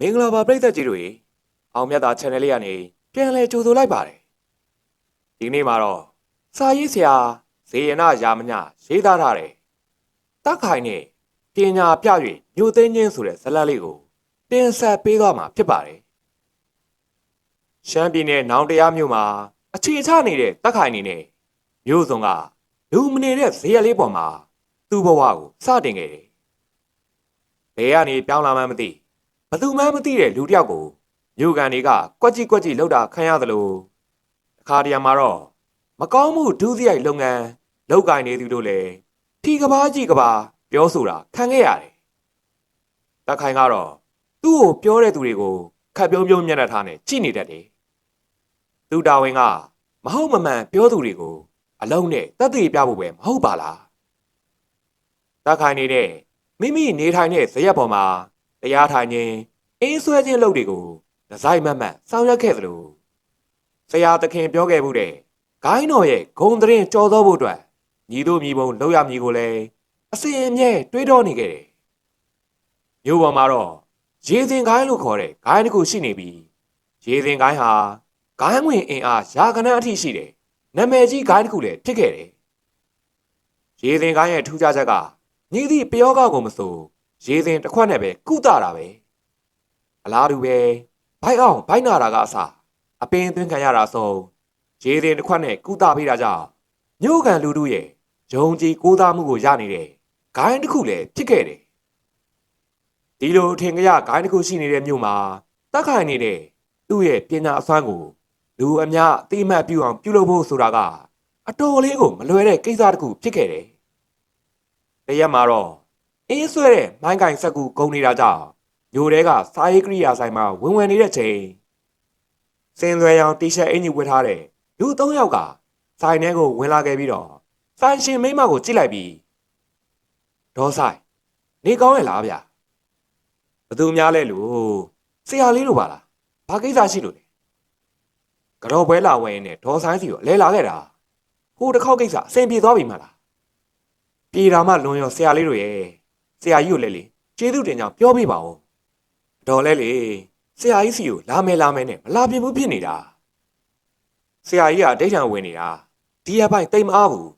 မင်္ဂလာပါပရိသတ်ကြီးတို့ရေအောင်မြတ်တာ channel လေးကနေပြန်လည်ကြိုဆိုလိုက်ပါတယ်ဒီနေ့မှာတော့စာရေးဆရာဇေယနာရာမညရေးသားထားတယ်တက်ခိုင်နဲ့ပညာပြ၍မြို့သိမ်းချင်းဆိုတဲ့ဇာတ်လမ်းလေးကိုတင်ဆက်ပေးသွားမှာဖြစ်ပါတယ်ရှမ်းပြည်နယ်နောင်တရားမြို့မှာအခြေချနေတဲ့တက်ခိုင်နေနဲ့မြို့စုံကလူမနေတဲ့ဇေယျလေးပေါ်မှာသူ့ဘဝကိုစတင်ခဲ့တယ်ဘယ်ကနေပြောင်းလာမှန်းမသိဘ ယ်သူမှမသိတဲ့လူတစ်ယောက်ကိုမြို့ကန်တွေကကွက်ကြီးကွက်ကြီးလှုပ်တာခံရသလိုအခါတရံမှာတော့မကောင်းမှုဒုစရိုက်လုပ်ငန်းလောက်ကင်နေသူတို့လည်းထီကဘာကြီးကဘာပြောဆိုတာခံခဲ့ရတယ်တက်ခိုင်ကတော့သူ့ကိုပြောတဲ့သူတွေကိုခတ်ပြုံးပြုံးမျက်နှာထားနဲ့ကြည့်နေတတ်တယ်သူတာဝန်ကမဟုတ်မမှန်ပြောသူတွေကိုအလုံးနဲ့တက်သေးပြဖို့ပဲမဟုတ်ပါလားတက်ခိုင်နေတဲ့မိမိနေထိုင်တဲ့ဇရက်ပေါ်မှာ တရားထိုင်ခြင်းအင်းဆွဲခြင်းလုပ်တွေကိုဒီဇိုင်းမတ်မတ်ဆောင်ရွက်ခဲ့သလိုဆရာသခင်ပြောခဲ့မှုတဲ့ဂိုင်းတော်ရဲ့ဂုံတရင်ကြော်သောဖို့အတွက်ညီတို့ညီဘုံလောက်ရမည်ကိုလည်းအစဉ်အမြဲတွေးတောနေခဲ့တယ်မြို့ပေါ်မှာတော့ရေစင်ဂိုင်းလို့ခေါ်တဲ့ဂိုင်းတစ်ခုရှိနေပြီးရေစင်ဂိုင်းဟာဂိုင်းဝင်အင်အားရာခဏအထိရှိတယ်နာမည်ကြီးဂိုင်းတစ်ခုလည်းဖြစ်ခဲ့တယ်ရေစင်ဂိုင်းရဲ့ထူးခြားချက်ကညီသည့်ပျောကောက်ကိုမဆို ရေစင်တစ်ခွက်နဲ့ပဲကုသတာပဲအလားတူပဲဘိုက်အောင်ဘိုက်နာတာကအစအပင်သွင်းခံရတာဆုံးရေစင်တစ်ခွက်နဲ့ကုသပေးတာကြောင့်မြို့ကန်လူတို့ရဲ့ယုံကြည်ကိုးစားမှုကိုရနေတဲ့ဂိုင်းတစ်ခုလည်းဖြစ်ခဲ့တယ်ဒီလိုထင်ကြရဂိုင်းတစ်ခုရှိနေတဲ့မြို့မှာတက်ခိုင်နေတဲ့သူ့ရဲ့ပညာအစွမ်းကိုလူအများအသိအမှတ်ပြုအောင်ပြုလုပ်ဖို့ဆိုတာကအတော်လေးကိုမလွယ်တဲ့ကိစ္စတစ်ခုဖြစ်ခဲ့တယ်တရက်မှာတော့ အင်းဆွဲတဲ့မိုင်းကင်စက်ကူဂုံနေတာကြောင့်ညိုတဲကစားရေးကရိယာဆိုင်မှာဝင်ဝင်နေတဲ့ချိန်စင်သွဲရောင်တီရှပ်အင်ကြီးဝတ်ထားတဲ့လူ၃ယောက်ကဆိုင်ထဲကိုဝင်လာခဲ့ပြီးတော့ဆိုင်ရှင်မိန်းမကိုကြည့်လိုက်ပြီးဒေါ်ဆိုင်နေကောင်းရဲ့လားဗျာဘသူများလဲလို့ဆရာလေးတို့ပါလားဘာကိစ္စရှိလို့လဲကြော်ပွဲလာဝင်နဲ့ဒေါ်ဆိုင်စီကိုလဲလာခဲ့တာဟိုတစ်ခေါက်ကိစ္စအဆင်ပြေသွားပြီမလားပြေတာမှလွန်ရောဆရာလေးတို့ရဲ့ ဆရာကြီးကိုလည်းလေကျေးဇူးတင်ကြောင်းပြောပြပါဦးဒေါ်လဲလေဆရာကြီးစီကိုလာမယ်လာမယ်နဲ့မလာပြဘူးဖြစ်နေတာဆရာကြီးကအဋိဌံဝင်နေတာဒီရပိုင်းတိတ်မအားဘူး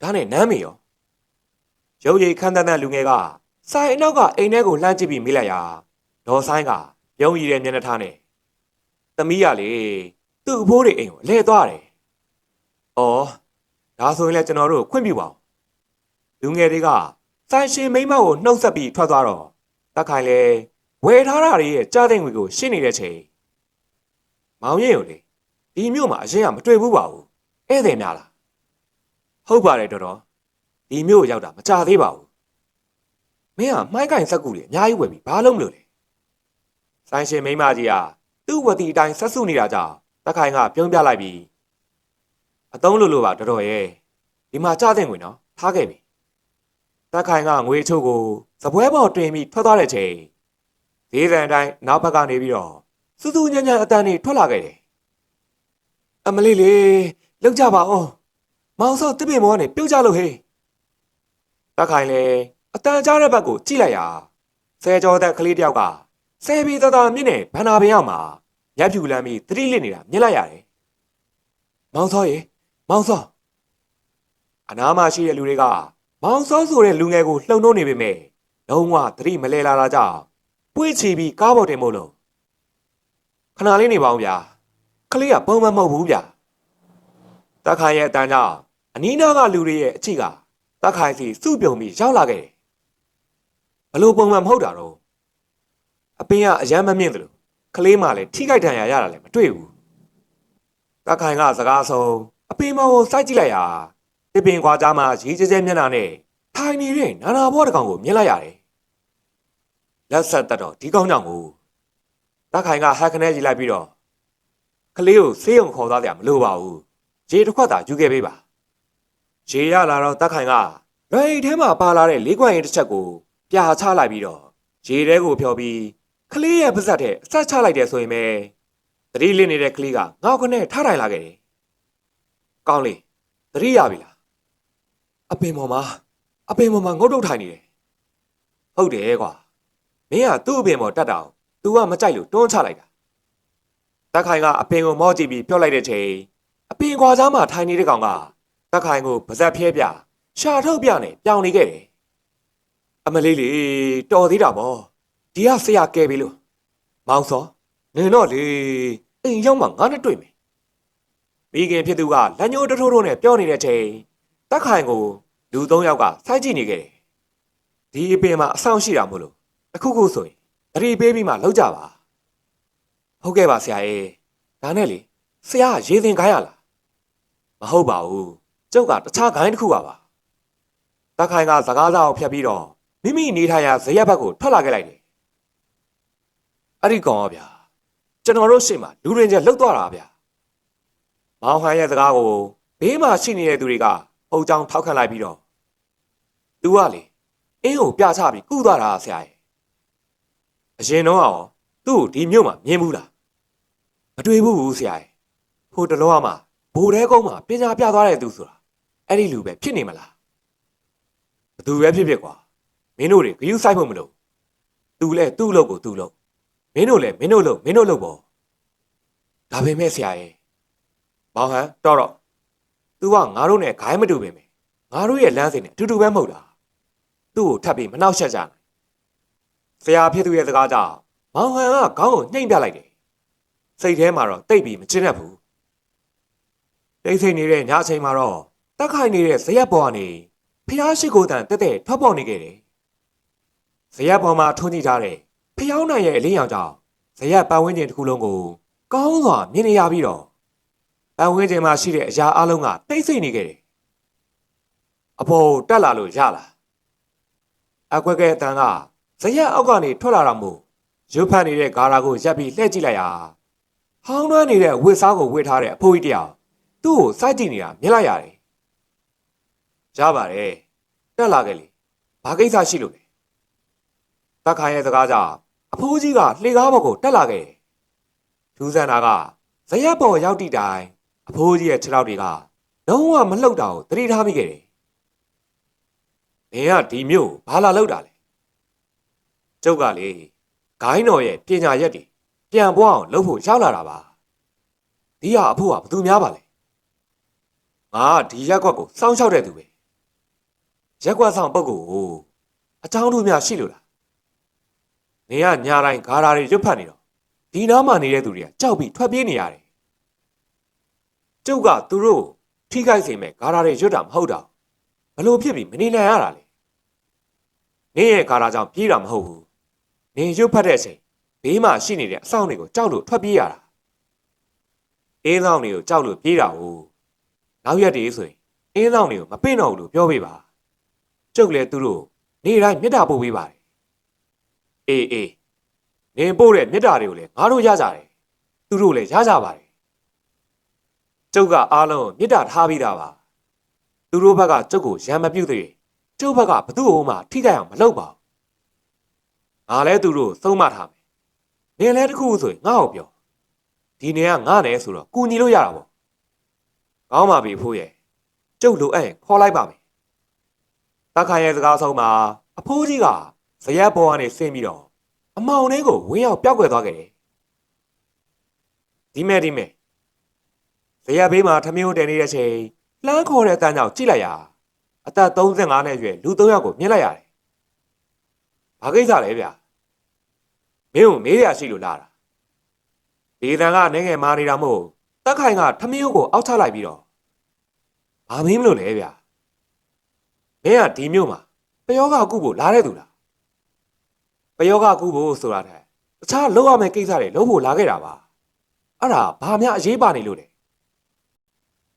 ဒါနဲ့နမ်းမေရောရုပ်ရည်ခန်းတန်းတန်းလူငယ်ကဆိုင်အနောက်ကအိမ်ထဲကိုလှမ်းကြည့်ပြီးမိလိုက်ရာဒေါ်ဆိုင်ကယုံကြည်တဲ့မျက်နှာထားနဲ့သမီးကလေသူ့အဖိုးတွေအိမ်ကိုအလဲသွားတယ်။အော်ဒါဆိုရင်လည်းကျွန်တော်တို့ခွင့်ပြုပါဦး။လူငယ်တွေက ဆိုင်ရှင်မိန်းမကိုနှုတ်ဆက်ပြီးထွက်သွားတော့တက်ခိုင်လေဝယ်ထားတာတွေရဲ့ကြားတဲ့ငွေကိုရှင်းနေတဲ့ချိန်မောင်ရင်ကိုလေဒီမြို့မှာအရင်ကမတွေ့ဘူးပါဘူး။ဧည့်သည်များလား။ဟုတ်ပါတယ်တော်တော်ဒီမြို့ရောက်တာမကြသေးပါဘူး။မင်းကမှိုင်းကင်စက်ကူတွေအများကြီးဝယ်ပြီးဘာလုပ်မလို့လဲ။ဆိုင်ရှင်မိန်းမကြီးကသူ့ဝတီအတိုင်းဆက်စုနေတာကြောင့်တက်ခိုင်ကပြုံးပြလိုက်ပြီးအတုံးလို့လို့ပါတော်တော်ရဲ့ဒီမှာကြားတဲ့ငွေနော်ထားခဲ့ပြီ တက်ခိုင်ကငွေချို့ကိုစပွဲပေါ်တွင်ပြီးထွက်သွားတဲ့ချိန်ဈေးဆိုင်တိုင်းနောက်ဘက်ကနေပြီးတော့စူးစူးညံ့ညံ့အတန်းတွေထွက်လာခဲ့တယ်အမလေးလေလောက်ကြပါအောင်မောင်စောတစ်ပင်မောကနေပြုတ်ကြလို့ဟေးတက်ခိုင်လေအတန်ကြားတဲ့ဘက်ကိုကြည့်လိုက်ရာဆဲကြောတဲ့ကလေးတယောက်ကဆဲပြီးသားသားမြင့်နေဘန္နာပင်ရောက်မှာရက်ဖြူလမ်းပြီးသတိလစ်နေတာမြင်လိုက်ရတယ်။မောင်စောရေမောင်စောအနားမှာရှိတဲ့လူတွေက မောင်စောဆိုတဲ့လူငယ်ကိုလှုံနှိုးနေပေမဲ့လုံးဝသတိမလဲလာတာကြောင့်ပွေ့ချီပြီးကားပေါ်တင်မို့လို့ခဏလေးနေပါဦးဗျာကလေးကပုံမှန်မဟုတ်ဘူးဗျာတက်ခိုင်ရဲ့အတန်းကြောင့်အနီးနားကလူတွေရဲ့အချိကတက်ခိုင်စီစုပြုံပြီးရောက်လာခဲ့တယ်ဘလို့ပုံမှန်မဟုတ်တာတော့အပင်ကအယမ်းမမြင့်သလိုကလေးမှလည်းထိခိုက်ဒဏ်ရာရတာလည်းမတွေ့ဘူး။တက်ခိုင်ကစကားဆုံးအပင်မောင်ကိုစိုက်ကြည့်လိုက်ရာ တပင်ခွာကြားမှာရေးကျဲကျဲမျက်နှာနဲ့ထိုင်နေတဲ့နာနာဘောတကောင်ကိုမြင်လိုက်ရတယ်။လက်ဆက်တက်တော့ဒီကောင်းကြောင့်ကိုတက်ခိုင်ကဟက်ခနဲကြည့်လိုက်ပြီးတော့ကလေးကိုဆေးရုံခေါ်သွားကြမလို့ပါဘူး။ခြေတစ်ခွက်သာယူခဲ့ပေးပါ။ခြေရလာတော့တက်ခိုင်ကလွယ်ထဲမှာပါလာတဲ့လေးခွက်ရင်တစ်ချက်ကိုပြာချလိုက်ပြီးတော့ခြေထဲကိုဖျော်ပြီးကလေးရဲ့ပါဇက်ထဲအဆက်ချလိုက်တယ်ဆိုရင်ပဲသတိလစ်နေတဲ့ကလေးကငေါ့ခနဲ့ထားထိုင်လာခဲ့တယ်။ကောင်းလေသတိရပြီလား။ အပင်ပေါ်မှာအပင်ပေါ်မှာငုတ်တုတ်ထိုင်နေတယ်။ဟုတ်တယ်ကွာ။မင်းကသူ့အပင်ပေါ်တက်တာ။ तू ကမကြိုက်လို့တွန်းချလိုက်တာ။တက်ခိုင်ကအပင်ကိုမော့ကြည့်ပြီးပြောလိုက်တဲ့ချိန်အပင်ခွာသားမှာထိုင်နေတဲ့ကောင်ကတက်ခိုင်ကိုပါဇက်ဖျဲပြရှာထုတ်ပြနဲ့ပြောင်းနေခဲ့တယ်။အမလေးလေးတော်သေးတာပေါ့။ဒီကဆရာကဲပြီလို့မောင်စောနင်တော့လေအိမ်ရောက်မှငါနဲ့တွေ့မယ်။မိခင်ဖြစ်သူကလက်ညှိုးတထိုးထိုးနဲ့ပြောနေတဲ့ချိန် တက်ခိုင်ကိုလူသုံးယောက်ကစိုက်ကြည့်နေခဲ့တယ်။ဒီအပင်မှာအဆောင်ရှိတာမို့လို့အခုခုဆိုရင်တတိပေးပြီးမှလောက်ကြပါ။ဟုတ်ကဲ့ပါဆရာရဲ့။ဒါနဲ့လေဆရာကရေသင်ခိုင်းရလား။မဟုတ်ပါဘူး။ကျုပ်ကတခြားခိုင်းတစ်ခုပါပါ။တက်ခိုင်ကစကားစားကိုဖြတ်ပြီးတော့မိမိနေထိုင်ရာဇရက်ဘက်ကိုထွက်လာခဲ့လိုက်တယ်။အဲ့ဒီကောင်ကဗျာကျွန်တော်တို့ရှေ့မှာလူရင်ကျလှုပ်သွားတာဗျာ။မောင်ဟန်ရဲ့စကားကိုဘေးမှာရှိနေတဲ့သူတွေက ပုံကြောင်ထောက်ခံလိုက်ပြီးတော့သူကလေအင်းကိုပြချပြီးကုသွားတာဆရာရဲ့အရင်တော့ရောသူ့ကိုဒီမြို့မှာမြင်ဘူးလားမတွေ့ဘူးဆရာရဲ့ဟိုတလောကမှဘိုးတဲကုန်းမှာပညာပြသွားတဲ့သူဆိုတာအဲ့ဒီလူပဲဖြစ်နေမလားဘသူပဲဖြစ်ဖြစ်ကွာမင်းတို့တွေဂယုဆိုင်ဖို့မလို့သူလဲသူ့လို့ကိုသူ့လို့မင်းတို့လဲမင်းတို့လို့မင်းတို့လို့ပေါ့ဒါပေမဲ့ဆရာရဲ့မောင်ဟန်တော့တော့ तू ကငါတို့နဲ့ဂိုင်းမတူပင်ပဲငါတို့ရဲ့လမ်းစဉ်နဲ့အတူတူပဲမဟုတ်လားသူ့ကိုထပ်ပြီးမနှောက်ယှက်ကြနိုင်ဆရာဖြစ်သူရဲ့စကားကြောင့်မောင်ဟန်ကခေါင်းကိုနှိမ့်ပြလိုက်တယ်စိတ်ထဲမှာတော့တိတ်ပြီးမချင်တတ်ဘူးတိတ်ဆိတ်နေတဲ့ညအချိန်မှာတော့တက်ခိုင်နေတဲ့ဇရက်ပေါ်ကနေဖျားရှိခိုးတန်တက်တက်ထွက်ပေါ်နေခဲ့တယ်ဇရက်ပေါ်မှာထွန်းကြည့်ထားတဲ့ဖျောင်းနိုင်ရဲ့အလင်းရောင်ကြောင့်ဇရက်ပတ်ဝန်းကျင်တစ်ခုလုံးကိုကောင်းစွာမြင်နေရပြီးတော့ ပတ်ဝန်းကျင်မှာရှိတဲ့အရာအလုံးကတိတ်ဆိတ်နေခဲ့တယ်။အပေါ်တက်လာလို့ရလာ။အကွက်ကအတန်ကဇရက်အောက်ကနေထွက်လာတော့မို့ရုပ်ဖတ်နေတဲ့ဂါရာကိုရပ်ပြီးလှည့်ကြည့်လိုက်ရာဟောင်းနှွမ်းနေတဲ့ဝစ်စားကိုဝစ်ထားတဲ့အဖိုးကြီးတယောက်သူ့ကိုစိုက်ကြည့်နေတာမြင်လိုက်ရတယ်။ရပါတယ်။တက်လာခဲ့လေ။ဘာကိစ္စရှိလို့လဲ။တက်ခိုင်ရဲ့စကားကြောင့်အဖိုးကြီးကလှေကားဘော်ကိုတက်လာခဲ့တယ်။ထူးဆန်းတာကဇရက်ပေါ်ရောက်တိတိုင် အဖိုးကြီးရဲ့ခြေထောက်တွေကလုံးဝမလှုပ်တာကိုသတိထားမိခဲ့တယ်။နင်ကဒီမျိုးဘာလာလှုပ်တာလဲ။ကျုပ်ကလေဂိုင်းတော်ရဲ့ပညာရက်တွေပြန်ပွားအောင်လုပ်ဖို့ရောက်လာတာပါ။ဒီဟာအဖိုးကဘသူများပါလဲ။ငါကဒီရက်ကွက်ကိုစောင့်ရှောက်တဲ့သူပဲ။ရက်ကွက်ဆောင်ပုဂ္ဂိုလ်ကိုအချောင်းတို့များရှိလို့လား။နင်ကညာတိုင်းဂါရာတွေရွတ်ဖတ်နေတော့ဒီနားမှာနေတဲ့သူတွေကကြောက်ပြီးထွက်ပြေးနေရတယ်။ ကျုပ်ကသူတို့ထိခိုက်စေမဲ့ဂါရာတွေရွတ်တာမဟုတ်တာဘလို့ဖြစ်ပြီးမနေနိုင်ရတာလေ။နင်းရဲ့ဂါရာကြောင့်ပြေးတာမဟုတ်ဘူး။နင်းရွတ်ဖတ်တဲ့အချိန်ဘေးမှာရှိနေတဲ့အဆောင်တွေကိုကြောက်လို့ထွက်ပြေးရတာ။အင်းဆောင်တွေကိုကြောက်လို့ပြေးတာ哦။နောက်ရက်တည်းဆိုရင်အင်းဆောင်တွေကိုမပင့်တော့ဘူးလို့ပြောပေးပါ။ကျုပ်လည်းသူတို့နေတိုင်းမေတ္တာပို့ပေးပါတယ်။အေးအေးနင်ပို့တဲ့မေတ္တာတွေကိုလည်းငါတို့ရကြတယ်။သူတို့လည်းရကြပါတယ်။ ကျုပ်ကအားလုံးမေတ္တာထားပြီးသားပါ။သူတို့ဘက်ကကျုပ်ကိုရံမပြုတ်သေး။ကျုပ်ဘက်ကဘသူ့ဟိုမှထိခိုက်အောင်မလုပ်ပါဘူး။ငါလည်းသူတို့သုံးမထားမယ်။နင်လည်းတခုဆိုရင်ငါ့ကိုပြော။ဒီနေကငါနဲ့ဆိုတော့ကူညီလို့ရတာပေါ့။ကောင်းပါပြီဖိုးရဲ့။ကျုပ်လိုအပ်ရင်ခေါ်လိုက်ပါမယ်။တခါရဲ့စကားဆုံးမှာအဖိုးကြီးကဇရက်ပေါ်ကနေဆင်းပြီးတော့အမောင်လေးကိုဝင်းရောက်ပျောက်ကွယ်သွားခဲ့တယ်။ဒီမဲ့ဒီမဲ့ ဇေယျဘေးမှာထမင်းကိုတည်နေတဲ့ချိန်လှမ်းခေါ်တဲ့အတန်းကြောင့်ကြည့်လိုက်ရအသက်35နှစ်အရွယ်လူ3ယောက်ကိုမြင်လိုက်ရတယ်။ဘာကိစ္စလဲဗျာ။မင်းကိုမေးရရှိလို့လာတာ။ဒီတန်ကနေငယ်မာနေတာမို့တက်ခိုင်ကထမင်းကိုအောက်ချလိုက်ပြီးတော့ဘာမင်းမလို့လဲဗျာ။မင်းကဒီမြို့မှာပယောဂကုဖို့လာတဲ့သူလား။ပယောဂကုဖို့ဆိုတာတဲ့တခြားလောက်ရမယ့်ကိစ္စတွေလုပ်ဖို့လာခဲ့တာပါ။အဲ့ဒါဘာမှအရေးပါနေလို့လဲ။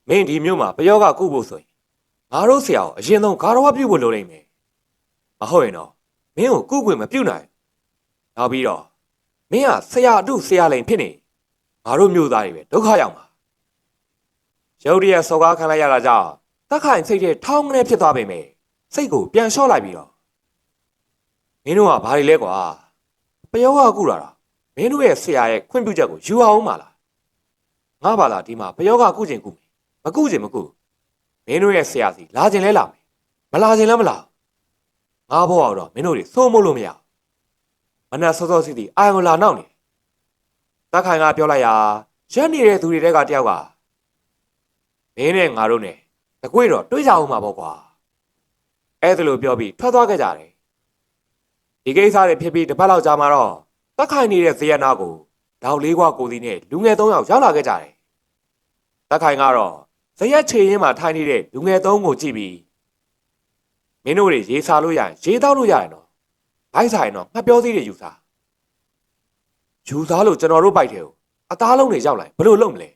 မင်းဒီမြို့မှာပယောဂကုဖို့ဆိုရင်ငါတို့ဆရာကိုအရင်ဆုံးဂါရဝပြုဖို့လိုနေမယ်။မဟုတ်ရင်တော့မင်းကိုကုခွင့်မပြုနိုင်။နောက်ပြီးတော့မင်းကဆရာအတုဆရာလိန်ဖြစ်နေငါတို့မြို့သားတွေပဲဒုက္ခရောက်မှာ။ရုတ်တရက်စော်ကားခံလိုက်ရတာကြောင့်တက်ခိုင်စိတ်ထဲထောင်းကနေဖြစ်သွားပေမဲ့စိတ်ကိုပြန်လျှော့လိုက်ပြီးတော့မင်းတို့ကဘာတွေလဲကွာပယောဂကုလာတာမင်းတို့ရဲ့ဆရာရဲ့ခွင့်ပြုချက်ကိုယူအောင်မလားငါပါလားဒီမှာပယောဂကုကျင်ကုမယ် မကုကျင်မကုမင်းတို့ရဲ့ဆရာစီလာကျင်လဲလာမယ်မလာကျင်လည်းမလာငါဘောက်တော့မင်းတို့တွေသိုးမို့လို့မရမနက်စောစောစီးစီးအာယုံလာနောက်နေတက်ခိုင်ကပြောလိုက်ရာရက်နေတဲ့သူတွေတဲကတယောက်ကမင်းနဲ့ငါတို့နဲ့တကွေ့တော့တွေးကြအောင်မှာပေါ့ကွာအဲ့ဒါလိုပြောပြီးထွက်သွားခဲ့ကြတယ်ဒီကိစ္စတွေဖြစ်ပြီးတစ်ပတ်လောက်ကြာမှတော့တက်ခိုင်နေတဲ့ဇေယနာကိုဒေါက်လေးကွာကိုစီနဲ့လူငယ်၃ယောက်ရောက်လာခဲ့ကြတယ်တက်ခိုင်ကတော့ ဇရက်ချေရင်မှာထိုင်နေတဲ့လူငယ်၃ကိုကြည့်ပြီးမင်းတို့တွေရေးစားလို့ရရင်ရေးတောက်လို့ရရင်တော့ဘိုက်ဆိုင်တော့ငှက်ပြောသေးတယ်ယူစားယူစားလို့ကျွန်တော်တို့ဘိုက်တယ်ကိုအသားလုံးတွေရောက်လာရင်ဘယ်လိုလုပ်မလဲ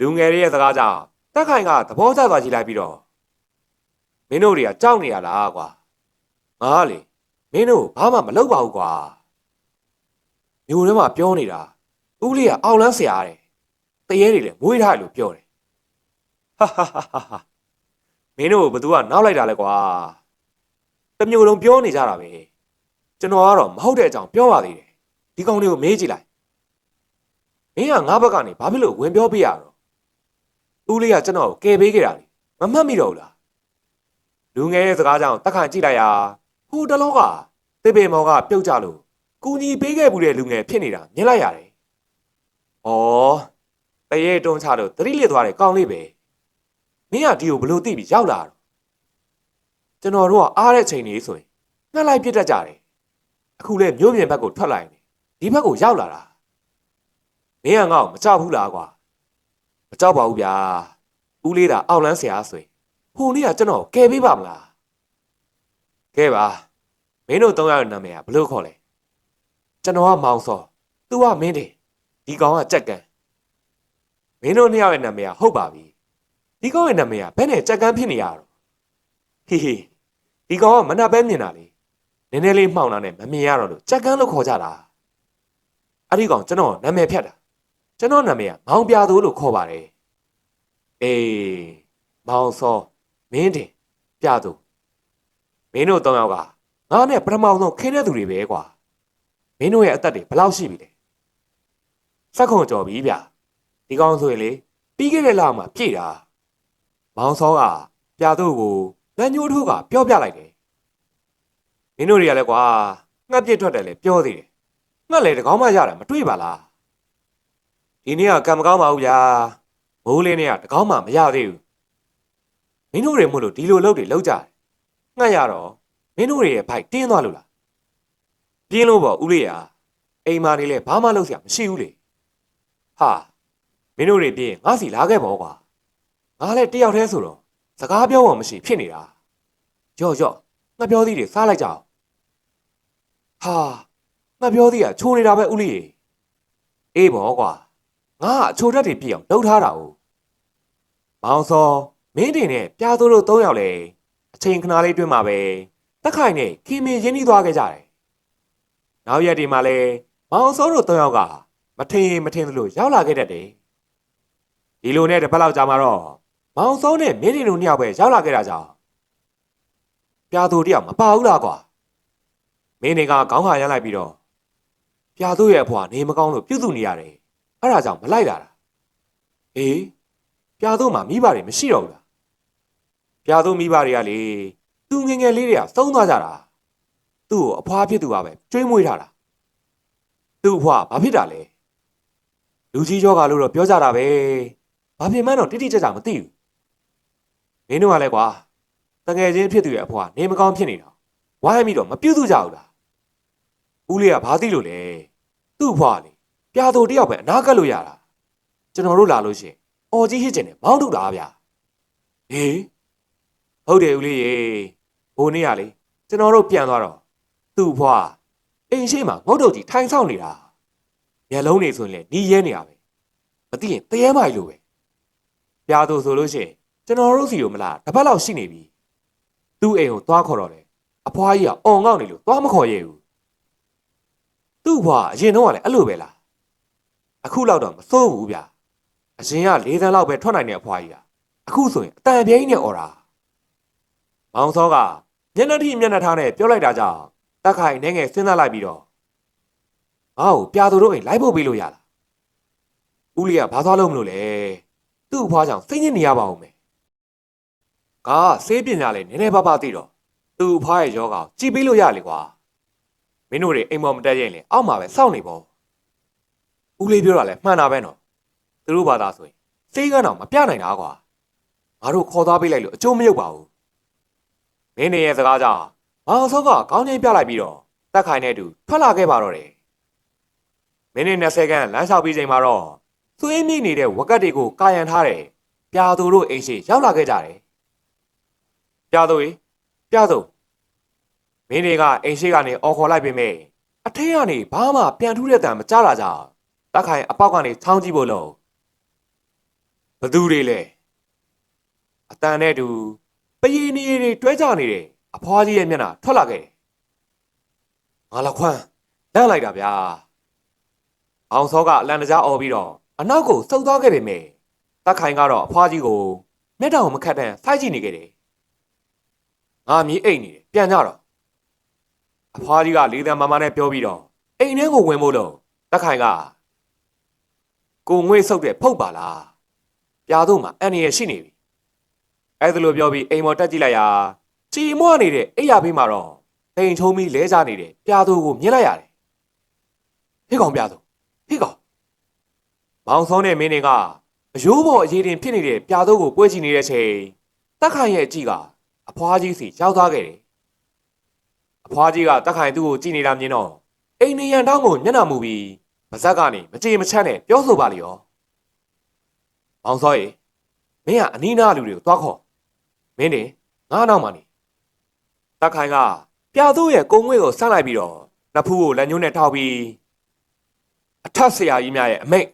လူငယ်တွေရဲ့စကားကြောင့်တက်ခိုင်ကသဘောကျသွားကြည့်လိုက်ပြီးတော့မင်းတို့တွေကကြောက်နေရလားကွာငါကလေမင်းတို့ဘာမှမလုပ်ပါဘူးကွာမျိုးထဲမှာပြောနေတာဦးလေးကအောက်လန်းဆရာတဲ့တရေတွေလည်းမွေးထားတယ်လို့ပြောတယ် ဟာဟာဟာဟာဟာမင်းတို့ဘသူကနောက်လိုက်တာလဲကွာတစ်မျိုးလုံးပြောနေကြတာပဲကျွန်တော်ကတော့မဟုတ်တဲ့အကြောင်းပြောပါသေးတယ်ဒီကောင်လေးကိုမေးကြည့်လိုက်မင်းကငါဘက်ကနေဘာဖြစ်လို့ဝင်ပြောပြရတော့ဦးလေးကကျွန်တော်ကိုကယ်ပေးခဲ့တာလေမမှတ်မိတော့ဘူးလားလူငယ်ရဲ့စကားကြောင့်တက်ခါကြည့်လိုက်ရာဟိုတလောကတေပေမော်ကပြုတ်ကြလို့ကူညီပေးခဲ့မှုတဲ့လူငယ်ဖြစ်နေတာမြင်လိုက်ရတယ်။ဩတရေတွန်းချလို့သတိလစ်သွားတဲ့ကောင်းလေးပဲ။ မင်းကဒီကိုဘလို့သိပြီးရောက်လာတော့ကျွန်တော်တို့ကအားတဲ့ချိန်လေးဆိုရင်ငှက်လိုက်ပြစ်တတ်ကြတယ်။အခုလဲမြို့ပြင်ဘက်ကိုထွက်လာရင်ဒီဘက်ကိုရောက်လာတာ။မင်းကငါ့ကိုမကြောက်ဘူးလားကွာ။မကြောက်ပါဘူးဗျာ။ဦးလေးတာအောက်လန်းဆရာဆိုရင်ဟိုနေ့ကကျွန်တော်ကယ်ပေးပါမလား။ကဲပါမင်းတို့သုံးယောက်ရဲ့နာမည်ကဘလို့ခေါ်လဲ။ကျွန်တော်ကမောင်စော။ तू ကမင်းတယ်။ဒီကောင်ကကြက်ကန်။မင်းတို့နှစ်ယောက်ရဲ့နာမည်ကဟုတ်ပါပြီ။ ဒီကောင်ရဲ့နာမည်ကဘယ်နဲ့ကြက်ကန်ဖြစ်နေရတော့။ဟေးဟေးဒီကောင်ကမနှက်ပဲမြင်တာလေ။နည်းနည်းလေးမှောင်လာနဲ့မမြင်ရတော့လို့ကြက်ကန်လို့ခေါ်ကြတာ။အဲ့ဒီကောင်ကျွန်တော်နာမည်ဖြတ်တာ။ကျွန်တော်နာမည်ကမောင်ပြသူလို့ခေါ်ပါတယ်။အေးမောင်စောမင်းတယ်ပြသူမင်းတို့သုံးယောက်ကငါနဲ့ပထမဆုံးခင်းတဲ့သူတွေပဲကွာမင်းတို့ရဲ့အသက်တွေဘယ်လောက်ရှိပြီလဲစက်ခုံကြော်ပြီဗျဒီကောင်ဆိုရင်လေပြီးခဲ့တဲ့လမှာပြည့်တာ မောင်စောကပြသူ့ကိုလက်ညှိုးထိုးကပြောပြလိုက်တယ်မင်းတို့တွေကလည်းကွာငှက်ပြစ်ထွက်တယ်လေပြောသေးတယ်ငှက်လေတကောင်မှရတာမတွေ့ပါလားဒီနေ့ကကံမကောင်းပါဘူးဗျာမိုးလင်းနေ့ကတကောင်မှမရသေးဘူးမင်းတို့တွေမို့လို့ဒီလိုလုပ်တွေလုပ်ကြတယ်ငှက်ရတော့မင်းတို့တွေရဲ့ဘိုက်တင်းသွားလို့လားပြင်းလို့ပေါ့ဦးလေးရအိမ်မာနေလဲဘာမှလုပ်စရာမရှိဘူးလေဟာမင်းတို့တွေပြင်းငါစီလာခဲ့ပေါ့ကွာ ငါလည်းတယောက်တည်းဆိုတော့စကားပြောဖို့မရှိဖြစ်နေတာကြော့ကြော့ငါပြောသေးတယ်စားလိုက်ကြအောင်ဟာငါပြောသေးတာချိုးနေတာပဲဦးလေးအေးပေါ့ကွာငါကအချိုတက်တွေပြည့်အောင်လုပ်ထားတာ哦မောင်စောမင်းတင်နဲ့ပြားသူတို့၃ယောက်လဲအချိန်ခဏလေးတွင်းမှာပဲတက်ခိုင်နဲ့ခင်မင်ရင်းနှီးသွားခဲ့ကြတယ်။နောက်ရက်ဒီမှာလဲမောင်စောတို့၃ယောက်ကမထင်ရင်မထင်သလိုရောက်လာခဲ့တတ်တယ်။ဒီလိုနဲ့တစ်ပတ်လောက်ကြာမှာတော့ မောင်စောနဲ့မင်းတင်တို့နှစ်ယောက်ပဲရောက်လာခဲ့တာကြောင့်ပြာသူတယောက်မပါဘူးလားကွာ။မင်းတွေကခေါင်းခါရမ်းလိုက်ပြီးတော့ပြာသူရဲ့အဖွာနေမကောင်းလို့ပြုတ်သူနေရတယ်။အဲ့ဒါကြောင့်မလိုက်လာတာ။အေးပြာသူမှမိဘတွေမရှိတော့ဘူးလား။ပြာသူမိဘတွေကလေသူငယ်ငယ်လေးတွေကသုံးသွားကြတာသူ့ကိုအဖွားဖြစ်သူကပဲကျွေးမွေးထားတာသူ့အဖွားဘာဖြစ်တာလဲလူကြီးယောဂါလို့တော့ပြောကြတာပဲဘာဖြစ်မှန်းတော့တိတိကျကျမသိဘူး မင်းတို့ကလည်းကွာတငယ်ချင်းဖြစ်သူရဲ့အဖွားနေမကောင်းဖြစ်နေတာဝိုင်းပြီးတော့မပြုတ်သူကြဘူးလားဦးလေးကဘာသိလို့လဲသူ့အဖွားလေပြာသူတယောက်ပဲအနာကပ်လို့ရတာကျွန်တော်တို့လာလို့ရှိရင်အော်ကြီးဟစ်ကျင်တယ်မောင်းထုတ်တာဗျာဟေးဟုတ်တယ်ဦးလေးရေဘိုးနေ့ကလေကျွန်တော်တို့ပြန်သွားတော့သူ့ဘွားအိမ်ရှိမှာငုတ်တုတ်ကြီးထိုင်ဆောင်နေတာမျက်လုံးတွေဆိုရင်လည်းနီးရဲနေရပဲမသိရင်တရေမိုက်လို့ပဲပြာသူဆိုလို့ရှိရင် ကျွန်တော်တို့စီကိုမလားတစ်ပတ်လောက်ရှိနေပြီသူ့အိမ်ကိုသွားခေါ်တော့တယ်အဖွားကြီးကအော်ငေါ့နေလို့သွားမခေါ်ရဘူးသူ့ဘွားအရင်တော့ကလည်းအဲ့လိုပဲလားအခုလောက်တော့မစိုးဘူးဗျအရင်က၄သန်းလောက်ပဲထွက်နိုင်တဲ့အဖွားကြီးကအခုဆိုရင်အတန်ပြိန်းနဲ့អော်တာမောင်စောကမျက်နှာထိမျက်နှာထားနဲ့ပြောလိုက်တာကြောင့်တက်ခိုင်နေငယ်စဉ်းစားလိုက်ပြီးတော့ငါ့ကိုပြာသူတို့အိမ်လိုက်ဖို့ပေးလို့ရလားဦးလေးကဘာသွားလို့မလို့လဲသူ့အဖွားကြောင့်စိတ်ညစ်နေရပါဦးမယ် ကဆေးပညာလည်းနည်းနည်းပါးပါးသိတော့သူ့အဖွားရဲ့ယောဂါကိုကြည်ပေးလို့ရလေကွာမင်းတို့တွေအိမ်မော်မတက်ရင်လေအောက်မှာပဲစောင့်နေပေါ့ဦးလေးပြောတာလဲမှန်တာပဲနော်သူတို့ဘာသာဆိုရင်စေးကန်းတော့မပြနိုင်တာကွာငါတို့ခေါ်သွားပေးလိုက်လို့အကျိုးမရုပ်ပါဘူးမင်းနေရဲ့စကားကြောင့်မောင်စောကကောင်းချင်းပြလိုက်ပြီးတော့တက်ခိုင်တဲ့သူထွက်လာခဲ့ပါတော့တယ်မင်းနေ20ခန်းလမ်းလျှောက်ပြီးချိန်မှာတော့သွေးမိနေတဲ့ဝက်ကတ်တွေကိုကာယံထားတယ်ပြာသူတို့အိမ်ရှိရောက်လာခဲ့ကြတယ် ပြာသူရေပြာသူမင်းတွေကအိမ်ရှိကနေအော်ခေါ်လိုက်ပေမဲ့အထက်ကနေဘာမှပြန်ထူးတဲ့တံမကြားလာကြတက်ခိုင်အပေါက်ကနေချောင်းကြည့်ဖို့လို့ဘသူတွေလဲအတန်နဲ့တူပရီနေတွေတွဲကြနေတယ်အဖွားကြီးရဲ့မျက်နှာထွက်လာခဲ့တယ်ငါလခွန်းလန့်လိုက်တာဗျာအောင်စောကအလန်တကြားអော်ပြီးတော့အနောက်ကိုစုပ်သွားခဲ့ပေမဲ့တက်ခိုင်ကတော့အဖွားကြီးကိုမျက်တောင်မခတ်တန်းဆိုက်ကြည့်နေခဲ့တယ် ငါမြေးအိတ်နေတယ်ပြန်ကြတော့အဖွားကြီးကလေးတန်းမမနဲ့ပြောပြီးတော့အိမ်ထဲကိုဝင်ဖို့လို့တက်ခိုင်ကကိုငွေဆုပ်တဲ့ဖုတ်ပါလားပြာတို့မှာအန်ရရှိနေပြီအဲ့ဒါလိုပြောပြီးအိမ်မော်တက်ကြည့်လိုက်ရာချီမွနေတဲ့အိယာဘေးမှာတော့တိမ်ချုံပြီးလဲကြနေတဲ့ပြာတို့ကိုမြင်လိုက်ရတယ်ဟေ့ကောင်ပြာတို့ဟေ့ကောင်မောင်စောနဲ့မင်းတွေကအယိုးပေါ်အရေးတင်ဖြစ်နေတဲ့ပြာတို့ကိုပွဲချနေတဲ့ချိန်တက်ခိုင်ရဲ့အကြည့်က အဖွားကြီးစီရောက်သွားခဲ့တယ်အဖွားကြီးကတက်ခိုင်သူ့ကိုကြည့်နေတာမြင်တော့အိမ်နေရန်တောင်းကိုမျက်နှာမူပြီးပါဇက်ကနေမကြေမချမ်းနဲ့ပြောဆိုပါလေရောမောင်စောရေမင်းကအနီးနားလူတွေကိုသွားခေါ်မင်းနေငါနောက်မှနေတက်ခိုင်ကပြာတို့ရဲ့ကုံငွေကိုဆန့်လိုက်ပြီးတော့နှစ်ဖူးကိုလက်ညှိုးနဲ့ထောက်ပြီးအထက်ဆရာကြီးများရဲ့အမိတ်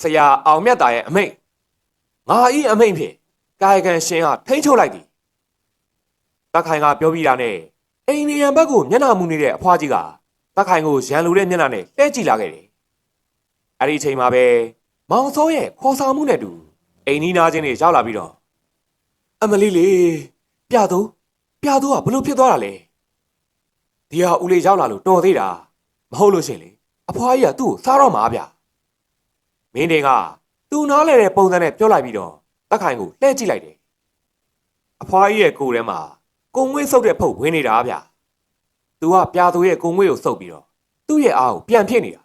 ဆရာအောင်မြတ်တာရဲ့အမိတ်ငါဤအမိတ်ဖြင့်ကာယကံရှင်ဟာထိမ့်ချုပ်လိုက်သည် တက်ခိုင်ကပြောပြီးတာနဲ့အိမ်နေရန်ဘက်ကိုမျက်နှာမူနေတဲ့အဖွားကြီးကတက်ခိုင်ကိုရန်လိုတဲ့မျက်နှာနဲ့လှည့်ကြည့်လာခဲ့တယ်အဲ့ဒီအချိန်မှာပဲမောင်စောရဲ့ခေါ်ဆောင်မှုနဲ့တူအိမ်နီးနားချင်းတွေရောက်လာပြီးတော့အမလီလေးပြတော့ပြတော့ကဘလို့ဖြစ်သွားတာလဲဒီဟာဦးလေးရောက်လာလို့တော်သေးတာမဟုတ်လို့ရှင်လေအဖွားကြီးကသူ့ကိုစားတော့မှာဗျမင်းတင်ကသူ့နားလဲတဲ့ပုံစံနဲ့ပြောလိုက်ပြီးတော့တက်ခိုင်ကိုလှည့်ကြည့်လိုက်တယ်အဖွားကြီးရဲ့ကိုယ်ထဲမှာ ကုံငွေးဆုပ်တဲ့ဖုတ်ဝင်နေတာဗျသူကပြာသူရဲ့ကုံငွေးကိုဆုပ်ပြီးတော့သူ့ရဲ့အားကိုပြန်ဖြစ်နေတာ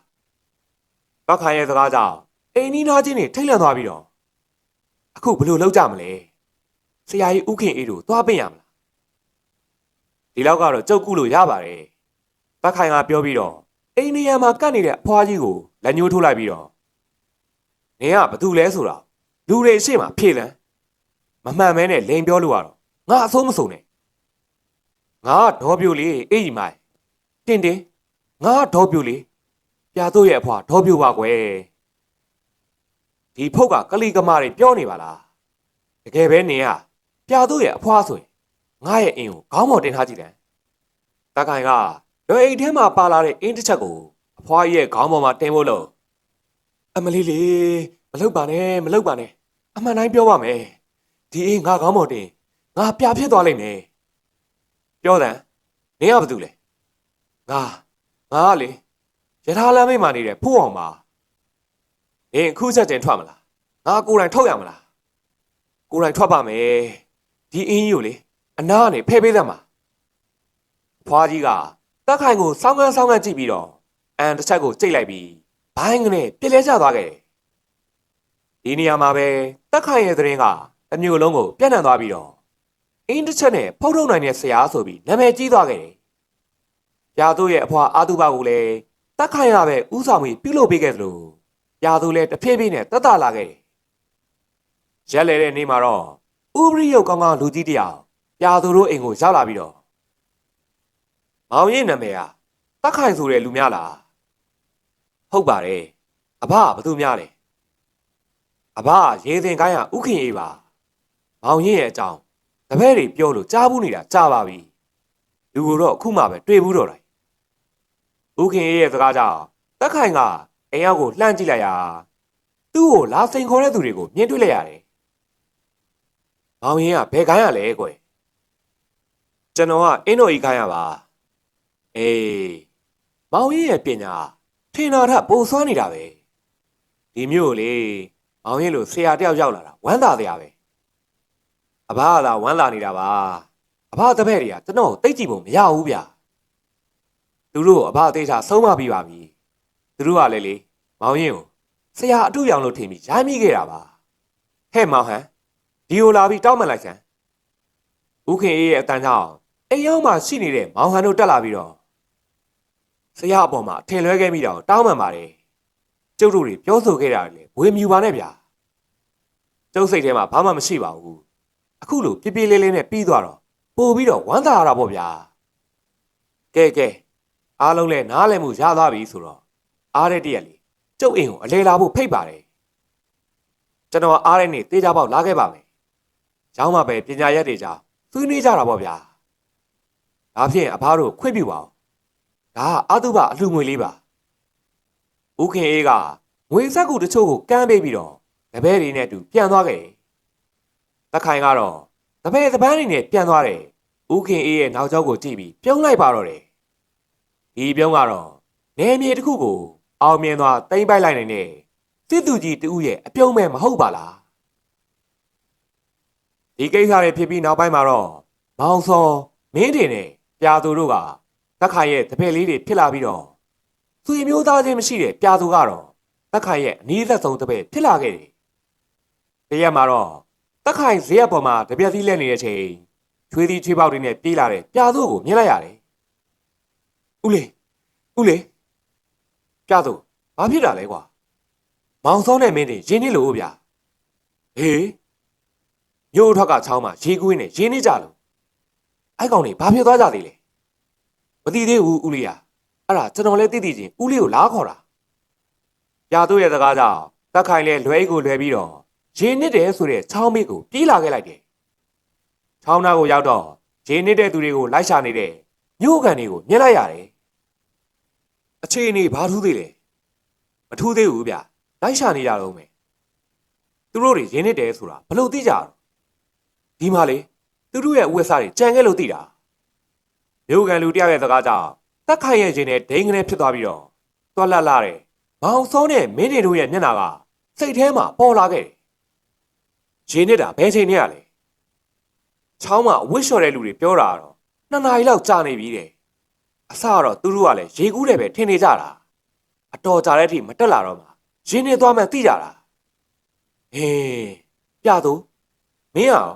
တက်ခိုင်ရဲ့စကားကြောင့်အိမ်နီးနားချင်းတွေထိတ်လန့်သွားပြီးတော့အခုဘယ်လိုလုပ်ကြမလဲဆရာကြီးဥခင်အေးတို့သွားပင့်ရမလားဒီလောက်ကတော့ကြုတ်ကုလို့ရပါတယ်တက်ခိုင်ကပြောပြီးတော့အိမ်နေရာမှာကတ်နေတဲ့အဖွားကြီးကိုလက်ညှိုးထိုးလိုက်ပြီးတော့နင်ကဘာတူလဲဆိုတာလူတွေရှေ့မှာဖြေလန်းမမှန်မဲနဲ့လိန်ပြောလို့ရတော့ငါအဆုံးမဆုံးနဲ့ ငါဒေါ်ပြိုလေးအေးကြီးမိုင်တင်တင်ငါဒေါ်ပြိုလေးပြာတို့ရဲ့အဖွာဒေါ်ပြိုပါကွယ်ဒီဖုတ်ကကလီကမာတွေပြောနေပါလားတကယ်ပဲနင်ကပြာတို့ရဲ့အဖွာဆိုရင်ငါရဲ့အင်းကိုခေါင်းပေါ်တင်ထားကြည့်တယ်တခိုင်ကလွယ်အိတ်ထဲမှာပါလာတဲ့အင်းတစ်ချက်ကိုအဖွားကြီးရဲ့ခေါင်းပေါ်မှာတင်ဖို့လို့အမလေးလေးမလုပ်ပါနဲ့မလုပ်ပါနဲ့အမှန်တိုင်းပြောပါမယ်ဒီအင်းငါခေါင်းပေါ်တင်ငါပြဖြစ်သွားလိမ့်မယ် ပြောတယ်နင်ကဘာတူလဲငါငါကလေရထားလမ်းမိတ်မှာနေတဲ့ဖိုးအောင်ပါနင်အခုချက်တင်ထွက်မလားငါကိုယ်တိုင်ထုတ်ရမလားကိုယ်တိုင်ထွက်ပါမယ်ဒီအင်းကြီးကိုလေအနာကနေဖဲပေးသမှာဖွားကြီးကတက်ခိုင်ကိုစောင်းကန်းစောင်းကန်းကြည့်ပြီးတော့အန်တစ်ချက်ကိုကြိတ်လိုက်ပြီးဘိုင်းကနေပြက်လဲကျသွားခဲ့တယ်ဒီနေရာမှာပဲတက်ခိုင်ရဲ့သတင်းကအမျိုးလုံးကိုပြန့်နှံ့သွားပြီးတော့ အင်းတစ်ချက်နဲ့ဖုတ်ထုတ်နိုင်တဲ့ဆရာဆိုပြီးနာမည်ကြီးသွားခဲ့တယ်ရာသူရဲ့အဖွာအာတုဘကိုလည်းတက်ခိုင်ရပဲဥဆောင်ပြီးပြုလုပ်ပေးခဲ့သလိုရာသူလည်းတဖြည်းဖြည်းနဲ့တက်တာလာခဲ့တယ်ရက်လေတဲ့နေ့မှာတော့ဥပရိယုတ်ကောင်းကောင်းလူကြီးတယောက်ရာသူတို့အိမ်ကိုရောက်လာပြီးတော့မောင်ရင်နာမည်ဟာတက်ခိုင်ဆိုတဲ့လူများလားဟုတ်ပါတယ်အဘကဘသူများလဲအဘကရေစင်ကိုင်းဟာဥခင်အေးပါမောင်ရင်ရဲ့အကြောင်း တပည့်တွေပြောလို့ကြားဘူးနေတာကြားပါပြီလူကိုတော့အခုမှပဲတွေ့ဘူးတော့တယ်ဥခင်အေးရဲ့စကားကြောင့်တက်ခိုင်ကအိမ်ရောက်ကိုလှမ်းကြည့်လိုက်ရာသူ့ကိုလာစိန်ခေါ်တဲ့သူတွေကိုမြင်တွေ့လိုက်ရတယ်မောင်ရင်ကဘယ်ကိုင်းရလဲကွယ်ကျွန်တော်ကအင်းတော်ကြီးခိုင်းရပါအေးမောင်ရင်ရဲ့ပညာထင်တော်ထပိုစွမ်းနေတာပဲဒီမျိုးလေမောင်ရင်လိုဆရာတယောက်ရောက်လာတာဝမ်းသာတရားပဲ အဘကသာဝမ်းသာနေတာပါအဘတပည့်တွေကကျွန်တော်ကိုတိတ်ကြည့်ဖို့မရဘူးဗျသူတို့ကိုအဘအသေးချာဆုံးမပြီးပါပြီသူတို့ကလည်းလေမောင်ရင်ကိုဆရာအတူရောင်လို့ထင်ပြီးရိုင်းမိခဲ့တာပါဟဲ့မောင်ဟန်ဒီကိုလာပြီးတောင်းပန်လိုက်စမ်းဦးခင်အေးရဲ့အတန်ကြောင့်အိမ်ရောက်မှရှိနေတဲ့မောင်ဟန်တို့တက်လာပြီးတော့ဆရာအပေါ်မှာအထင်လွဲခဲ့မိတာကိုတောင်းပန်ပါတယ်ကျုပ်တို့တွေပြောဆိုခဲ့တာလေဝေမြူပါနဲ့ဗျာကျုပ်စိတ်ထဲမှာဘာမှမရှိပါဘူး အခုလိုပြပြလေးလေးနဲ့ပြီးသွားတော့ပို့ပြီးတော့ဝမ်းသာရတာပေါ့ဗျာကဲကဲအားလုံးလည်းနားလည်မှုရသွားပြီဆိုတော့အားတဲ့တရက်လေးကျုပ်အိမ်ကိုအလဲလာဖို့ဖိတ်ပါတယ်ကျွန်တော်အားတဲ့နေ့တေးကြပေါက်လာခဲ့ပါမယ်ကျောင်းမှာပဲပညာရက်တွေကြောင့်ဆွေးနွေးကြတာပေါ့ဗျာဒါဖြင့်အဖားတို့ခွင့်ပြုပါဦးဒါကအတုပအလှငွေလေးပါဦးခင်အေးကငွေစက်ကူတချို့ကိုကမ်းပေးပြီးတော့တပည့်တွေနဲ့အတူပြန်သွားခဲ့တယ် တခိုင်ကတော့တပည့်တပန်းတွေနဲ့ပြန်သွားတယ်ဦးခင်အေးရဲ့နောက်ကျောကိုကြည့်ပြီးပြုံးလိုက်ပါတော့တယ်ဒီပြုံးကတော့နေမြေတစ်ခုကို အောင်မြင်သွားတိမ့်ပိုက်လိုက်နိုင်တဲ့စစ်သူကြီးတူရဲ့အပြုံးမဲ့မဟုတ်ပါလားဒီကိစ္စတွေဖြစ်ပြီးနောက်ပိုင်းမှာတော့မောင်စောမင်းတင်နဲ့ပြာသူတို့ကတက်ခိုင်ရဲ့တပည့်လေးတွေဖြစ်လာပြီးတော့သူမျိုးသားချင်းမရှိတဲ့ပြာသူကတော့တက်ခိုင်ရဲ့အနည်းသက်ဆုံးတပည့်ဖြစ်လာခဲ့တယ်တရက်မှာတော့ တက်ခိုင်ဈေးရပေါ်မှာတပြက်စီးလက်နေတဲ့အချိန်ချွေးသီးချွေးပေါက်တွေနဲ့ပြေးလာတဲ့ပြာသူကိုမြင်လိုက်ရတယ်ဦးလေးဦးလေးပြသူဘာဖြစ်တာလဲကွာမောင်စောနဲ့မင်းတင်ရင်းနေလို့ဗျာဟေးမြို့ထွက်ကချောင်းမှာရေကွင်းနဲ့ရင်းနေကြလို့အဲ့ကောင်တွေဘာဖြစ်သွားကြသေးလဲမသိသေးဘူးဦးလေးอ่ะအဲ့ဒါကျွန်တော်လည်းသိသိချင်းဦးလေးကိုလားခေါ်တာပြသူရဲ့စကားကြောင့်တက်ခိုင်လဲလွဲကိုလွဲပြီးတော့ ရင်းနစ်တယ်ဆိုတဲ့ချောင်းမိကိုပြေးလာခဲ့လိုက်တယ်ချောင်းသားကိုရောက်တော့ရင်းနစ်တဲ့သူတွေကိုလိုက်ရှာနေတဲ့မြို့ကန်တွေကိုမြင်လိုက်ရတယ်အခြေအနေဘာထူးသေးလဲမထူးသေးဘူးဗျလိုက်ရှာနေကြတော့မယ်သူတို့တွေရင်းနေတယ်ဆိုတာဘလို့သိကြတော့ဒီမှာလေသူတို့ရဲ့အဝတ်စားတွေကြံခဲ့လို့သိတာမြို့ကန်လူတယောက်ရဲ့စကားကြောင့်တက်ခိုင်ရဲ့ရင်နဲ့ဒိန်းကနေဖြစ်သွားပြီးတော့တွက်လက်လာတယ်မောင်စောနဲ့မင်းတွေတို့ရဲ့မျက်နှာကစိတ်ထဲမှာပေါ်လာခဲ့တယ် ရင်းနေတာဘယ်ချိန်နဲ့ရလဲချောင်းမှာအဝတ်လျှော်တဲ့လူတွေပြောတာကတော့နှစ်နာရီလောက်ကြာနေပြီတဲ့အစကတော့သူတို့ကလည်းရေကူးတယ်ပဲထင်နေကြတာအတော်ကြာတဲ့အထိမတက်လာတော့မှရင်းနေသွားမှသိကြတာဟေးပြသူမင်းအောင်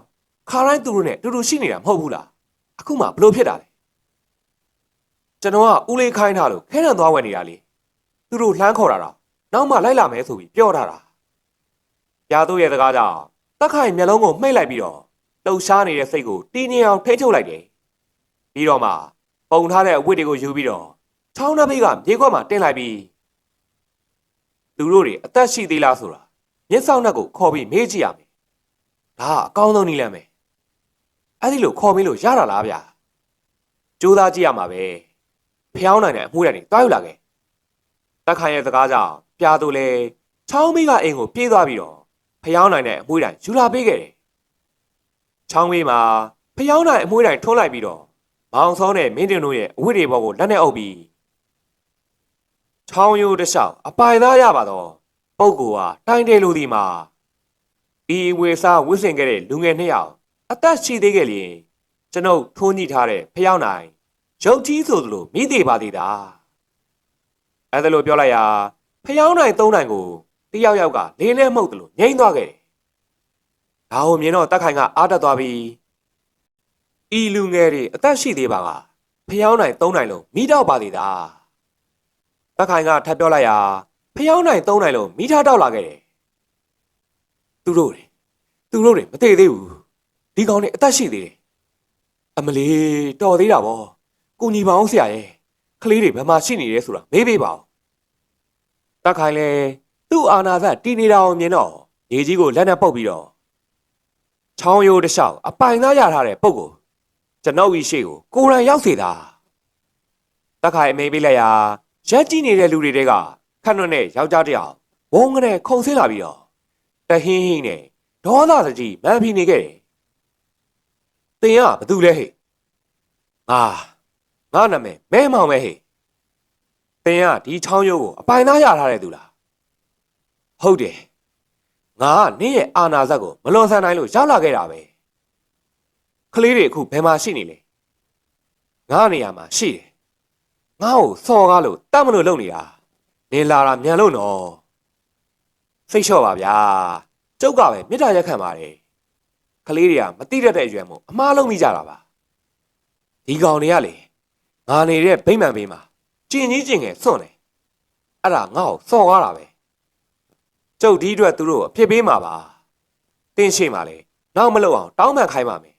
ခါတိုင်းသူတို့နဲ့တူတူရှိနေတာမဟုတ်ဘူးလားအခုမှဘလို့ဖြစ်တာလဲကျွန်တော်ကဦးလေးခိုင်းထားလို့ခဲနံသွားဝင်နေတာလေသူတို့လှမ်းခေါ်တာတော့နောက်မှလိုက်လာမယ်ဆိုပြီးပြောထားတာပြသူရဲ့စကားကြောင့် တက်ခိုင်မျက်လုံးကိုမှိတ်လိုက်ပြီးတော့လှုပ်ရှားနေတဲ့စိတ်ကိုတင်းနေအောင်ထိထုတ်လိုက်တယ်ပြီးတော့မှပုံထားတဲ့အဝတ်တွေကိုယူပြီးတော့ချောင်းနှပိတ်ကမြေခွက်မှာတင်လိုက်ပြီးသူတို့တွေအသက်ရှိသေးလားဆိုတာမျက်စောင်းနှက်ကိုခေါ်ပြီးမေးကြည့်ရမယ်။ဒါကအကောင်းဆုံးနည်းလမ်းပဲ။အဲ့ဒီလိုခေါ်ပြီးလို့ရတာလားဗျာ။ကြိုးစားကြည့်ရမှာပဲ။ဖျောင်းနိုင်တဲ့အမှုရတွေတွားယူလာခဲ့။တက်ခိုင်ရဲ့စကားကြောင့်ပြာသူလဲချောင်းမိကအိမ်ကိုပြေးသွားပြီးတော့ ဖျောင်းနိုင်တဲ့အမှုတိုင်းယူလာပေးခဲ့တယ်။ချောင်းမိမှာဖျောင်းနိုင်အမှုတိုင်းထွန်းလိုက်ပြီးတော့မောင်စောနဲ့မင်းတင်တို့ရဲ့အဝတ်တွေဘောကိုလက်နဲ့အုပ်ပြီးချောင်းရိုးတစ်လျှောက်အပိုင်သားရပါတော့ပုပ်ကူဟာတိုင်တယ်လို့ဒီမှာဒီဝေစားဝစ်စင်ခဲ့တဲ့လူငယ်နှစ်ယောက်အသက်ရှိသေးခဲ့လျင်ကျွန်ုပ်ထိုးညှိထားတဲ့ဖျောင်းနိုင်ရုပ်ကြီးဆိုသလိုမိသေးပါသေးတာအဲ့ဒါလို့ပြောလိုက်ရာဖျောင်းနိုင်သုံးနိုင်ကို တယောက်ယောက်ကလေးနဲ့မှုတ်သလိုငိမ့်သွားခဲ့တယ်ဒါကိုမြင်တော့တက်ခိုင်ကအားတက်သွားပြီးဤလူငယ်တွေအသက်ရှိသေးပါကဖျောင်းနိုင်သုံးနိုင်လို့မိတော့ပါသေးတာတက်ခိုင်ကထပ်ပြောလိုက်ရာဖျောင်းနိုင်သုံးနိုင်လို့မိထားတော့လာခဲ့တယ်သူတို့တွေသူတို့တွေမသေးသေးဘူးဒီကောင်တွေအသက်ရှိသေးတယ်အမလီတော်သေးတာဗောကုညီပါအောင်ဆရာရဲ့ကလေးတွေဘယ်မှာရှိနေရဲဆိုတာမေးပေးပါဦးတက်ခိုင်လဲ သူ့အာနာသက်တီနေတာအောင်မြင်တော့ရေကြီးကိုလက်နဲ့ပုတ်ပြီးတော့ချောင်းရိုးတစ်လျှောက်အပိုင်သားရထားတဲ့ပုတ်ကိုကျွန်ုပ်ဤရှိကိုကိုရန်ရောက်စေတာတက်ခိုင်အမေးပေးလိုက်ရာရက်ကြည့်နေတဲ့လူတွေတဲကခန့်နှွတ်နဲ့ယောက်ျားတစ်ယောက်ဝုန်းကနေခုန်ဆင်းလာပြီးတော့တဟင်းဟင်းနဲ့ဒေါသစကြီးမန်ဖီနေခဲ့တယ်။တင်ကဘာတူလဲဟဲ့။အာငါနာမည်မဲမောင်ပဲဟဲ့။တင်ကဒီချောင်းရိုးကိုအပိုင်သားရထားတဲ့သူလား။ ဟုတ်တယ်။ငါကနင့်ရဲ့အာနာဇက်ကိုမလွန်ဆန်နိုင်လို့ရောက်လာခဲ့တာပဲ။ကလေးတွေအခုဘယ်မှာရှိနေလဲငါနေရာမှာရှိတယ်ငါ့ကိုစော်ကားလို့တတ်မလို့လုပ်နေတာနေလာတာမြန်လို့နော်စိတ်လျှော့ပါဗျာကျုပ်ကပဲမေတ္တာရက်ခံပါတယ်ကလေးတွေကမတိတတ်တဲ့အရွယ်မို့အမားလုံးမိကြတာပါဒီကောင်တွေကလေငါနေတဲ့ဗိမ္မာန်ဘေးမှာကျင်ကြီးကျင်ငယ်စွန့်တယ်အဲ့ဒါငါ့ကိုစော်ကားတာပဲ ကျုပ်ဒီအတွက်သူတို့အဖြစ်ပေးမှာပါတင်းရှိမှလဲနောက်မလုပ်အောင်တောင်းပန်ခိုင်းပါမယ်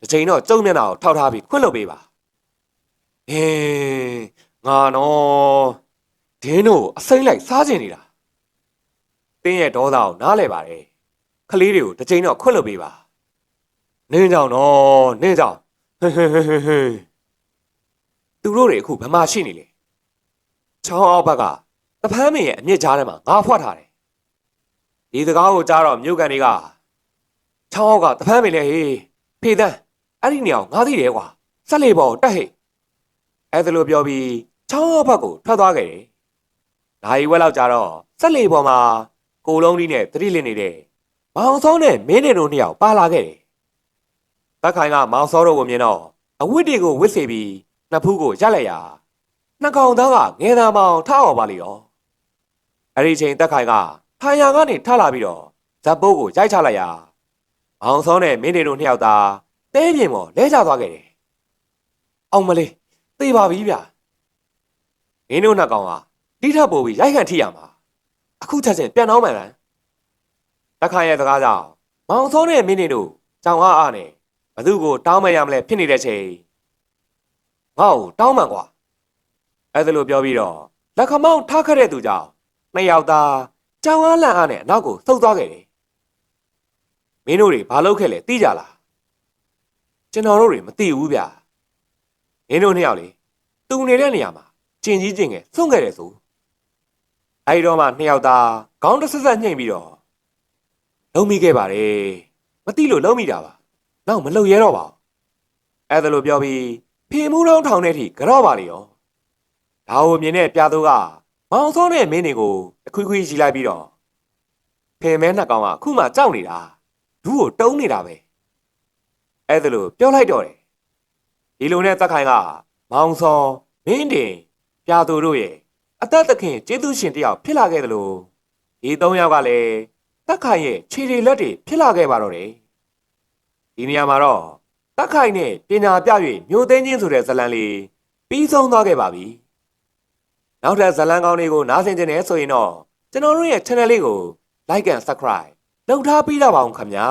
ဒီချိန်တော့ကျုပ်မျက်နှာကိုထောက်ထားပြီးခွင့်လွှတ်ပေးပါဟင်းငါနော်ဒင်းတို့အစိမ့်လိုက်စားကျင်နေတာတင်းရဲ့ဒေါသကိုနားလဲပါတယ်ကလေးတွေကိုဒီချိန်တော့ခွင့်လွှတ်ပေးပါနင်းကြောင်နော်နင်းကြောင်ဟေးဟေးဟေးဟေးသူတို့တွေအခုဗမာရှိနေလေချောင်းအောက်ဘက်ကတဖမ်းမင်းရဲ့အမြင့်ကြားထဲမှာငါဖွက်ထားတယ် ဒီစကားကိုကြားတော့မြို့ကန်တွေကချောင်းအောက်ကတဖမ်းမင်းလေဟေးဖေးတန်းအဲ့ဒီနေရာကိုငါသိတယ်ကွာဆက်လေပေါ်တက်ဟိတ်အဲ့ဒါလိုပြောပြီးချောင်းဘက်ကိုထွက်သွားခဲ့တယ်။နာရီဝက်လောက်ကြာတော့စက်လေပေါ်မှာကိုလုံးကြီးနဲ့တတိလင်းနေတဲ့မောင်စောနဲ့မင်းနေတို့နှစ်ယောက်ပါလာခဲ့တယ်။တက်ခိုင်ကမောင်စောတို့ကိုမြင်တော့အဝတ်တွေကိုဝစ်စေပြီးနှစ်ဖူးကိုရက်လိုက်ရာနှစ်ကောင်သားကငယ်သားမောင်ထားအောင်ပါလေရော။အဲ့ဒီချိန်တက်ခိုင်က ထိုင်ရာကနေထလာပြီးတော့ဇက်ပိုးကိုရိုက်ချလိုက်ရာမောင်စောနဲ့မင်းနေတို့နှစ်ယောက်သားတဲပြင်ပေါ်လဲကျသွားခဲ့တယ်။အောင်မလေးသေပါပြီဗျာမင်းတို့နှစ်ကောင်ကတိထပ်ပို့ပြီးရိုက်ခန့်ထိရမှာအခုချက်ချင်းပြန်တော့မှန်လားတခါရဲ့စကားကြောင့်မောင်စောနဲ့မင်းနေတို့ကြောင်အားအားနဲ့ဘသူကိုတောင်းမရမလဲဖြစ်နေတဲ့ချိန်ငါ့ကိုတောင်းမှန်ကွာအဲ့ဒါလိုပြောပြီးတော့လက်ခမောင်းထားခတ်တဲ့သူကြောင့်နှစ်ယောက်သား ကြောင်အားလန့်အားနဲ့အနောက်ကိုသုတ်သွားခဲ့တယ်မင်းတို့တွေဘာလုပ်ခဲ့လဲသိကြလားကျွန်တော်တို့တွေမသိဘူးဗျာမင်းတို့နှစ်ယောက်လေတူနေတဲ့နေရာမှာကျင်ကြီးကျင်ငယ်စွန့်ခဲ့တယ်ဆိုအဲဒီတော့မှနှစ်ယောက်သားခေါင်းတစ်ဆက်ဆက်ညှိပြီးတော့လုံးမိခဲ့ပါတယ်မသိလို့လုံးမိတာပါနောက်မလုံရဲတော့ပါဘူးအဲ့ဒါလိုပြောပြီးဖေမှုထောင်းထောင်တဲ့အထိကြော့ပါလေရောဒါကိုမြင်တဲ့ပြာသူက မောင်စောနဲ့မင်းတွေကိုအခွေးခွေးရီလိုက်ပြီးတော့ဖေမဲနှစ်ကောင်ကအခုမှကြောက်နေတာဒူးကိုတုံးနေတာပဲအဲ့ဒါလိုပြောလိုက်တော့တယ်ဒီလိုနဲ့တက်ခိုင်ကမောင်စောမင်းတင်ပြာသူတို့ရဲ့အသက်သခင်ကျေးဇူးရှင်တယောက်ဖြစ်လာခဲ့တယ်လို့ဒီသုံးယောက်ကလည်းတက်ခိုင်ရဲ့ခြေတွေလက်တွေဖြစ်လာခဲ့ပါတော့တယ်ဒီနေရာမှာတော့တက်ခိုင်နဲ့ပညာပြ၍မျိုးသိန်းချင်းဆိုတဲ့ဇလံလေးပြီးဆုံးသွားခဲ့ပါပြီ နောက်ထပ်ဇလံကောင်းလေးကိုနားဆင်ကြနေဆိုရင်တော့ကျွန်တော်တို့ရဲ့ channel လေးကို like and subscribe လုပ်ထားပေးကြပါအောင်ခင်ဗျာ